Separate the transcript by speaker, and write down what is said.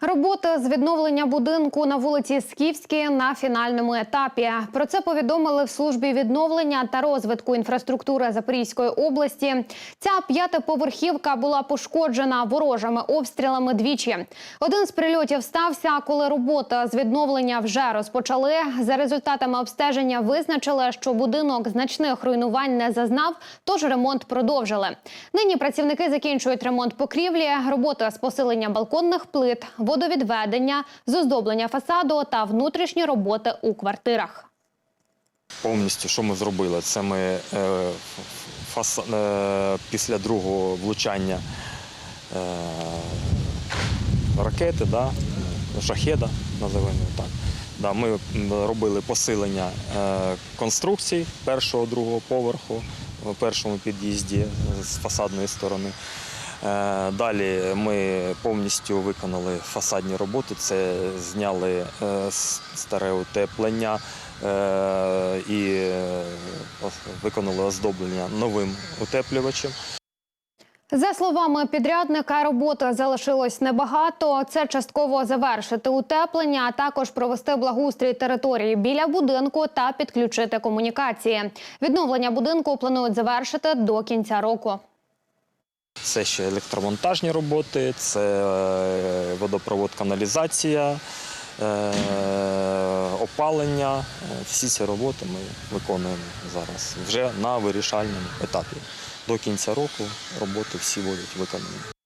Speaker 1: Роботи з відновлення будинку на вулиці Скіфській на фінальному етапі. Про це повідомили в службі відновлення та розвитку інфраструктури Запорізької області. Ця п'ятиповерхівка була пошкоджена ворожими обстрілами двічі. Один з прильотів стався, коли роботи з відновлення вже розпочали. За результатами обстеження визначили, що будинок значних руйнувань не зазнав, тож ремонт продовжили. Нині працівники закінчують ремонт покрівлі, роботи з посилення балконних плит, водовідведення, з оздоблення фасаду та внутрішні роботи у квартирах.
Speaker 2: Повністю, що ми зробили? Це ми е, фас, е, після другого влучання е, ракети, да, шахеда, називаємо так. Да, ми робили посилення конструкцій першого другого поверху в першому під'їзді з фасадної сторони. Е, Далі ми повністю виконали фасадні роботи. Це зняли е, старе утеплення е, і виконали оздоблення новим утеплювачем.
Speaker 1: За словами підрядника, роботи залишилось небагато. Це частково завершити утеплення, а також провести благоустрій території біля будинку та підключити комунікації. Відновлення будинку планують завершити до кінця року.
Speaker 2: Це ще електромонтажні роботи, це е, водопровод, каналізація, е, опалення. Е, Всі ці роботи ми виконуємо зараз вже на вирішальному етапі. До кінця року роботи всі будуть виконані.